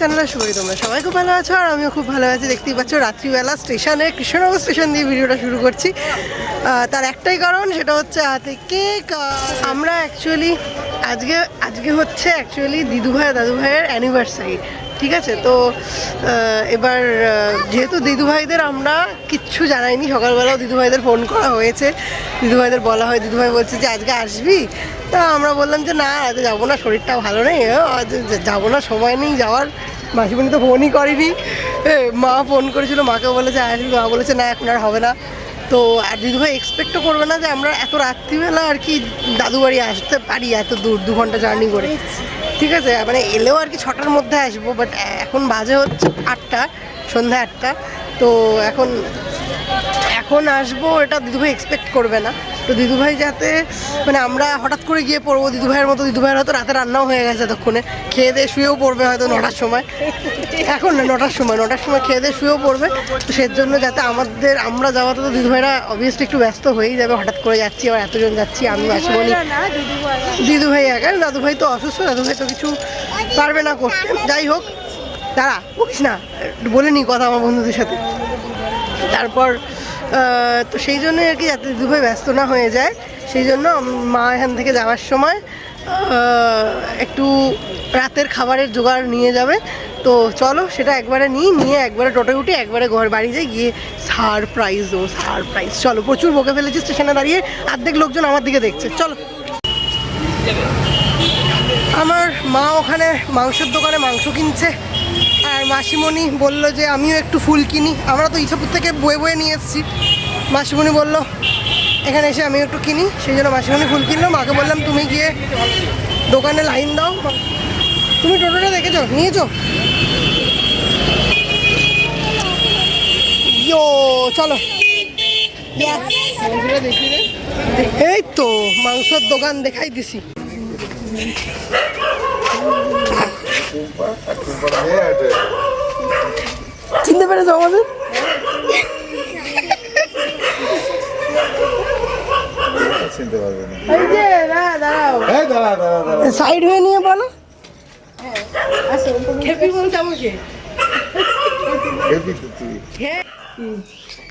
Channel শুভই তোমরা সবাই খুব ভালো আছো, আর আমিও খুব ভালো আছি। দেখতেই পাচ্ছ, রাত্রিবেলা স্টেশনে, কৃষ্ণনগর স্টেশন দিয়ে ভিডিওটা শুরু করছি। তার একটাই কারণ, সেটা হচ্ছে হাতে কেক আমরা অ্যাকচুয়ালি আজকে আজকে হচ্ছে অ্যাকচুয়ালি দিদুভাই দাদু ভাইয়ের অ্যানিভার্সারি ঠিক আছে? তো এবার যেহেতু দিদুভাইদের আমরা কিচ্ছু জানাইনি, সকালবেলাও দিদুভাইদের ফোন করা হয়েছে। দিদুভাইদের বলা হয় দিদুভাই বলছে যে, আজকে আসবি? তা আমরা বললাম যে, না আজকে যাব না, শরীরটা ভালো নেই আজ যাব না, সময় নেই যাওয়ার। মাসিমণি তো ফোনই করেনি। মা ফোন করেছিল, মাকে বলেছে, আসবি? মা বলেছে, না, এখন আর হবে না। তো, আর দিদুভাই এক্সপেক্টও করবে না যে, আমরা এত রাত্রিবেলা আর কি দাদু বাড়ি আসতে পারি, এত দূর, দু ঘণ্টা জার্নি করে। ঠিক আছে মানে এলেও আর কি ছটার মধ্যে আসব বাট এখন বাজে হচ্ছে আটটা, সন্ধ্যা আটটা। তো এখন এখন আসব, এটা দিদুভাই এক্সপেক্ট করবে না। তো দিদুভাই যাতে মানে আমরা হঠাৎ করে গিয়ে পড়ব দিদুভাইয়ের মতো দিদুভাইয়ের হয়তো রাতে রান্নাও হয়ে গেছে এতক্ষণে। খেয়ে দিয়ে শুয়েও পড়বে হয়তো নটার সময়। এখন না নটার সময় নটার সময় খেয়ে দিয়ে শুয়েও পড়বে। তো সের জন্য যাতে আমাদের আমরা যাওয়াতে তো দিদুভাইরা অবভিয়াসলি একটু ব্যস্ত হয়েই যাবে হঠাৎ করে যাচ্ছি আবার এতজন যাচ্ছি আমি আসবনি দিদু ভাই একা দাদু ভাই তো অসুস্থ দাদু ভাই তো কিছু পারবে না করতে। যাই হোক দাঁড়া বলিস না একটু বলে নি কথা আমার বন্ধুদের সাথে। তারপর তো সেই জন্য আর কি যাতে দিদু ভাই ব্যস্ত না হয়ে যায়। সেই জন্য মা এখান থেকে যাওয়ার সময় একটু রাতের খাবারের জোগাড় নিয়ে যাবে। তো চলো সেটা একবারে নিই, নিয়ে একবারে টোটো উঠে একবারে ঘর বাড়ি যাই, গিয়ে সারপ্রাইজ ও সারপ্রাইজ চলো, প্রচুর বকে ফেলেছি স্টেশনে দাঁড়িয়ে, অর্ধেক লোকজন আমার দিকে দেখছে। চলো। আমার মা ওখানে মাংসের দোকানে মাংস কিনছে। আর মাসিমণি বলল যে, আমিও একটু ফুল কিনি। আমরা তো ইছাপুর থেকে বয়ে বয়ে নিয়ে এসেছি। মাসিমণি বলল, এখানে এসে আমি একটু কিনি। সেই জন্য মাসিমণি ফুল কিনলো। মাকে বললাম, তুমি গিয়ে দোকানে লাইন দাও। তুমি টোটোটা দেখেছ? নিয়েছো? ইয়ো, চলো। এই তো, মাংসর দোকান দেখাই দিছি। চিনতে পেরেছ আমাদের? চিনতে পারবে না। এই যে দাঁড়াও এই দাঁড়া দাঁড়া দাঁড়া সাইড হয়ে নিয়ে বলো।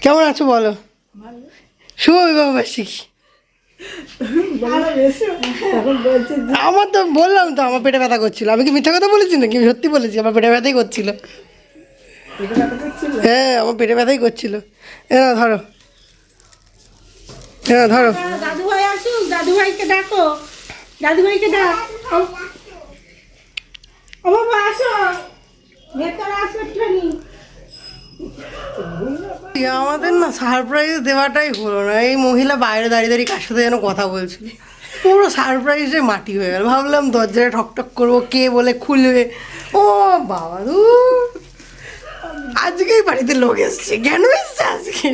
কেমন আছো বলো? শুভ বিবাহ বার্ষিকী। আমার তো বললাম তো আমার পেটে ব্যথা করছিল। আমি কি মিথ্যা কথা বলেছি নাকি? আমি সত্যি বলেছি আমার পেটে ব্যথাই করছিল। হ্যাঁ আমার পেটে ব্যথাই করছিল। নাও ধরো। হ্যাঁ ধরো। দাদু ভাই আসুক দাদু ভাইকে ডাকো। দাদু ভাইকে ডাক। ও বাবা আসো। ভেতরে আসো একটুখানি। আমাদের না সারপ্রাইজ দেওয়াটাই হলো না। এই মহিলা বাইরে দাঁড়িয়ে দাঁড়িয়ে কার সাথে যেন কথা বলছিল। পুরো সারপ্রাইজে মাটি হয়ে গেল। ভাবলাম দরজাটা ঠকঠক করব, কে বলে খুলবে? ও বাবা ধুর। আজকেই বাড়িতে লোক এসছে। কেন এসছে আজকে?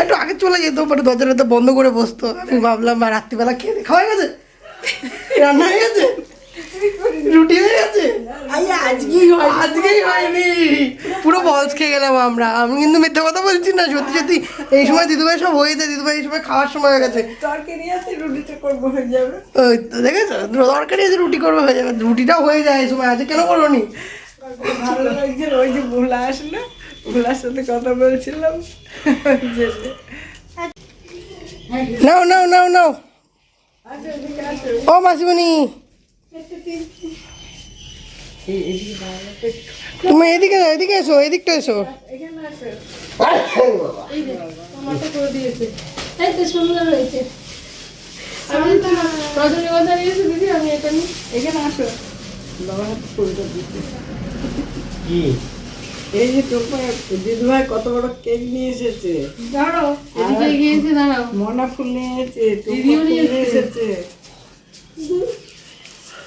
একটু আগে চলে যেত মানে দরজাটা তো বন্ধ করে বসতো। আমি ভাবলাম রাত্রিবেলা খেয়ে খাওয়া গেছে? রান্না হয়ে গেছে? রুটি হয়ে গেছে? আজকেই আজকেই হয়নি। পুরো বলস খেয়ে গেলাম আমরা। আমি কিন্তু মিথ্যা কথা বলছি না সত্যি সত্যি। এই সময় দিদুভাই সব হয়েছে দিদুভাই এই সময় খাওয়ার সময় হয়ে গেছে। তরকারি আছে রুটিটা করব হয়ে যাবে। ওই তো দেখেছ? তরকারি আছে রুটি করবে হয়ে যাবে। রুটিটাও হয়ে যায় এই সময় আছে কেন করব নি ভালো লাগছে ওই যে ভোলা আসলো ভোলার সাথে কথা বলছিলাম। নাও নাও নাও নাও। ও মাসিমণি। তুমি এদিকে যাও, এদিকে এসো এদিকটা এসো। এই যে, দিয়েছে এই তো সুন্দর হয়েছে আমি তো রজনীগন্ধা নিয়েছি দিদি আমি এটা এখানে আসো বাবা হাতে ফুলটা দিতে এই যে তোমার দিদিভাই কত বড় কেক নিয়ে এসেছে। দাঁড়াও এদিকে গিয়েছে দাঁড়াও। মনা ফুল নিয়ে এসেছে দিদিও নিয়ে এসেছে।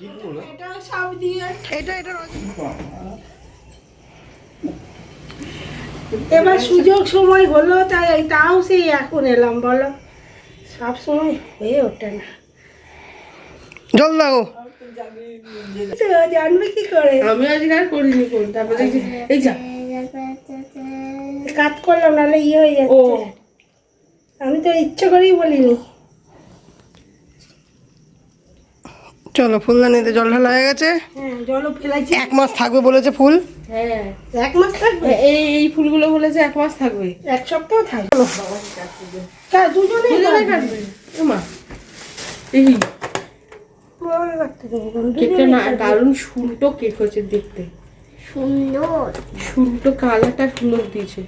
বাবা ভালো এটা সব দিয়ে এটা এটা এবার সুযোগ সময় হলো তাই তাও সেই এখন এলাম বলো। সব সময় হয়ে ওঠে না। জল দাও। জানবে কি করে? আমি আজকে আর করিনি কোন তারপরে এই যা। কাজ করলাম নাহলে ইয়ে হয়ে যাচ্ছে। আমি তো ইচ্ছে করেই বলিনি। চলো ফুলদানিতে জল ঢালা হয়ে গেছে। হ্যাঁ জলও ফেলাইছি। এক মাস থাকবে বলেছে ফুল। হ্যাঁ। এক মাস থাকবে? এই এই ফুলগুলো বলেছে এক মাস থাকবে। এক সপ্তাহ থাকবে। তা দুজনে দুজনে কাটবে। মা এই কেকটা না দারুণ সুলটো কেক হচ্ছে দেখতে। সুন্দর। সুলটো কালারটা সুন্দর দিয়েছে।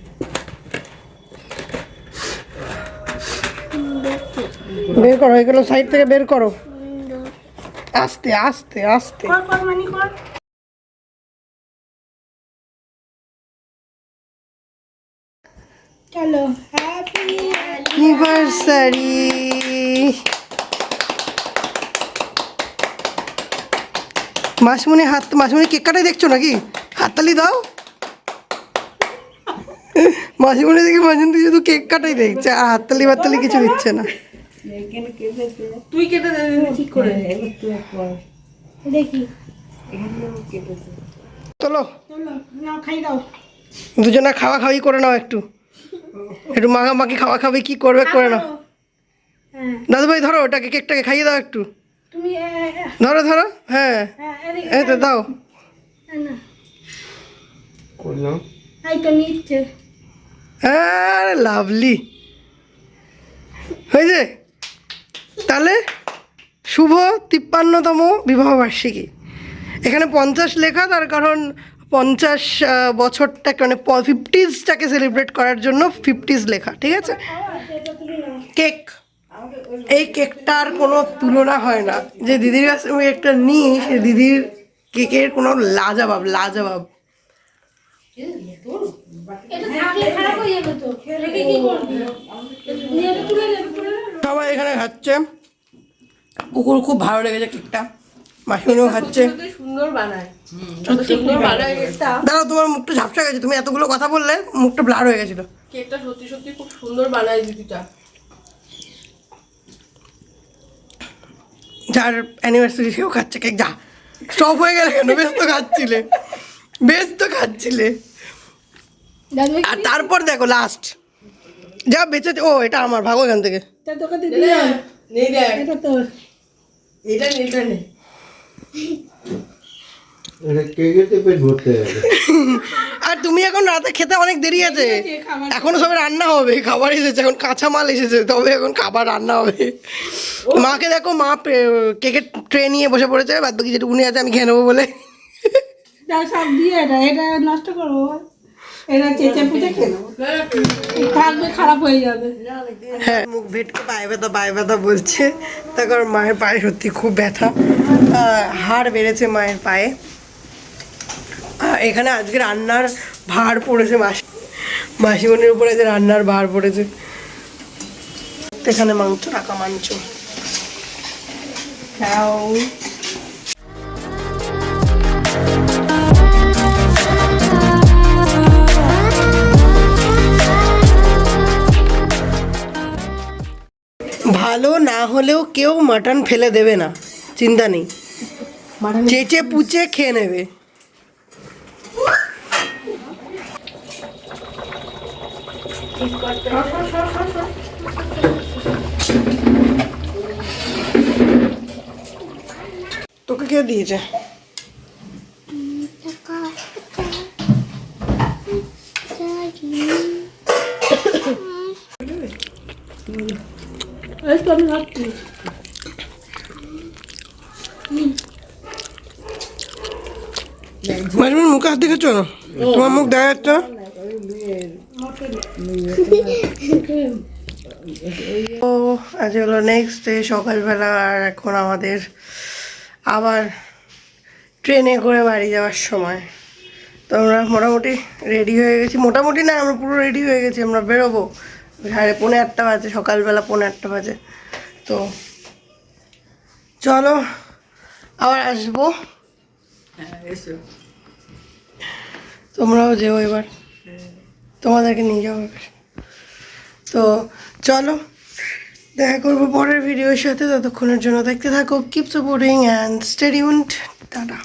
বের করো এগুলো সাইড থেকে বের করো। আস্তে আস্তে আস্তে। মানি চলো হ্যাপি অ্যানিভার্সারি মাসমুনি হাত মাসমুনি কেক কাটাই দেখছ নাকি? হাততালি দাও। মাসিমণি দেখি মাঝে তুই শুধু কেক কাটাই দেখছে আর হাততালি বাততালি কিছু দিচ্ছে না। তুই কেটে দে ঠিক করে দেখি। চলো। চলো খাই দাও। দুজনে খাওয়া খাওয়াই করে নাও একটু। একটু মাখা মাখি খাওয়া খাওয়াই কি করবে করে নাও। হ্যাঁ। দাদু ভাই ধরো ওটাকে কেকটাকে খাইয়ে দাও একটু। ধরো ধরো হ্যাঁ। হ্যাঁ, এই তো দাও। লাভলি। হয়েছে? তাহলে শুভ তিপ্পান্নতম বিবাহবার্ষিকী এখানে পঞ্চাশ লেখা, তার কারণ পঞ্চাশ বছরটাকে মানে ফিফটিজটাকে সেলিব্রেট করার জন্য ফিফটিজ লেখা, ঠিক আছে? কেক। এই কেকটার কোনো তুলনা হয় না। যে দিদির কাছে আমি একটা নিই, সে দিদির কেকের কোনো লাজবাব লাজবাব। সবাই এখানে খাচ্ছে। কুকুর খুব ভালো লেগেছে কেকটা। মাসিমণিও খাচ্ছে। সুন্দর বানায়। দাঁড়াও তোমার মুখটা ঝাপসা গেছে। তুমি এতগুলো কথা বললে মুখটা ব্লার হয়ে গেছিল। কেকটা সত্যি সত্যি খুব সুন্দর বানায় দিদিটা। যার অ্যানিভার্সারি সেও খাচ্ছে কেক। যা স্টপ হয়ে গেলে কেন? বেশ তো খাচ্ছিলে। বেশ তো খাচ্ছিলে। আর তারপর দেখো লাস্ট যা বেঁচেছে। ও এটা আমার ভাগো এখান থেকে। তা তোকে দিদি না নেই দেখ এটা তোর এটা নেই এটা আর তুমি এখন রাতে খেতে অনেক দেরি আছে। এখনও সবে রান্না হবে খাবার এসেছে এখন কাঁচা মাল এসেছে তবে এখন খাবার রান্না হবে। মাকে দেখো মা কেকের ট্রে নিয়ে বসে পড়েছে বাদ বাকি যেটুকুনি আছে আমি খেয়ে নেব বলে। সব দিয়ে এটা এটা নষ্ট করব এটা চেঁচে পুচে খেয়ে নেব। থাকবে খারাপ হয়ে যাবে। হ্যাঁ। মুখ ভেটকে পায়ে ব্যথা পায়ে ব্যথা বলছে। তার মায়ের পায়ে সত্যি খুব ব্যথা। হাড় বেড়েছে মায়ের পায়ে। এখানে আজকে রান্নার ভার পড়েছে মাসি মাসিমণির উপরে যে রান্নার ভার পড়েছে। এখানে মাংস রাখা মাংস। খাও। হলেও কেউ মাটন ফেলে দেবে না চিন্তা নেই। চেচে পুচে খেয়ে নেবে। তোকে কে দিয়েছে? মাঝে মুখ হাত দেখেছ? তোমার মুখ দেখা যাচ্ছে? তো আজ হলো নেক্সট ডে সকালবেলা, আর এখন আমাদের আবার ট্রেনে করে বাড়ি যাওয়ার সময়। তো আমরা মোটামুটি রেডি হয়ে গেছি। মোটামুটি না, আমরা পুরো রেডি হয়ে গেছি, আমরা বেরোবো। সাড়ে পৌনে আটটা বাজে, সকালবেলা পৌনে আটটা বাজে। তো চলো, আবার আসব। তোমরাও যেও এবার। তোমাদেরকে নিয়ে যাওয়া হবে তো চলো, দেখা করব পরের ভিডিওর সাথে। ততক্ষণের জন্য দেখতে থাকো। Keep supporting and stay tuned tata.